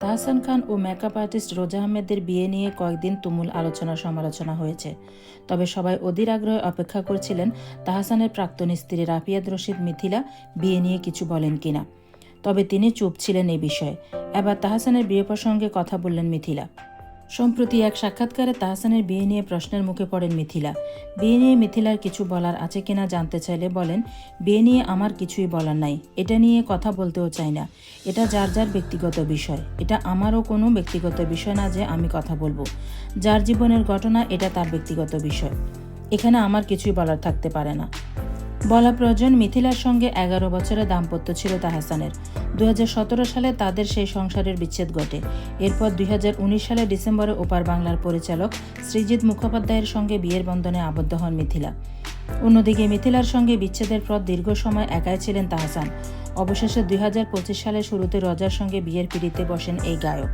তাহসান খান ও makeup artist Roza আহমেদের বিয়ে নিয়ে কয়েকদিন তুমুল আলোচনা সমালোচনা হয়েছে। তবে সবাই অধীর আগ্রহে অপেক্ষা করছিলেন তাহসানের প্রাক্তন স্ত্রী রাফিয়াদ রশিদ মিথিলা বিয়ে নিয়ে কিছু বলেন কিনা। তবে তিনি চুপ ছিলেন এই বিষয়ে। এবার তাহসানের বিয়ে প্রসঙ্গে কথা বললেন মিথিলা। সম্প্রতি এক সাক্ষাৎকারে তাহসানের বিয়ে নিয়ে প্রশ্নের মুখে পড়েন মিথিলা। বিয়ে নিয়ে মিথিলার কিছু বলার আছে কিনা জানতে চাইলে বলেন, বিয়ে নিয়ে আমার কিছুই বলার নাই। এটা নিয়ে কথা বলতেও চাই না। এটা যার যার ব্যক্তিগত বিষয়। এটা আমারও কোনো ব্যক্তিগত বিষয় না যে আমি কথা বলব। যার জীবনের ঘটনা এটা তার ব্যক্তিগত বিষয়। এখানে আমার কিছুই বলার থাকতে পারে না। বলা প্রয়োজন মিথিলার সঙ্গে এগারো বছরের দাম্পত্য ছিল তাহসানের। দুই হাজার সতেরো সালে তাদের সেই সংসারের বিচ্ছেদ ঘটে। এরপর দুই সালে ডিসেম্বরে ওপার বাংলার পরিচালক শ্রীজিৎ মুখোপাধ্যায়ের সঙ্গে বিয়ের বন্ধনে আবদ্ধ হন মিথিলা। অন্যদিকে মিথিলার সঙ্গে বিচ্ছেদের পর দীর্ঘ সময় একাই ছিলেন তাহসান। অবশেষে দুই সালের শুরুতে রজার সঙ্গে বিয়ের পিড়িতে বসেন এই গায়ক।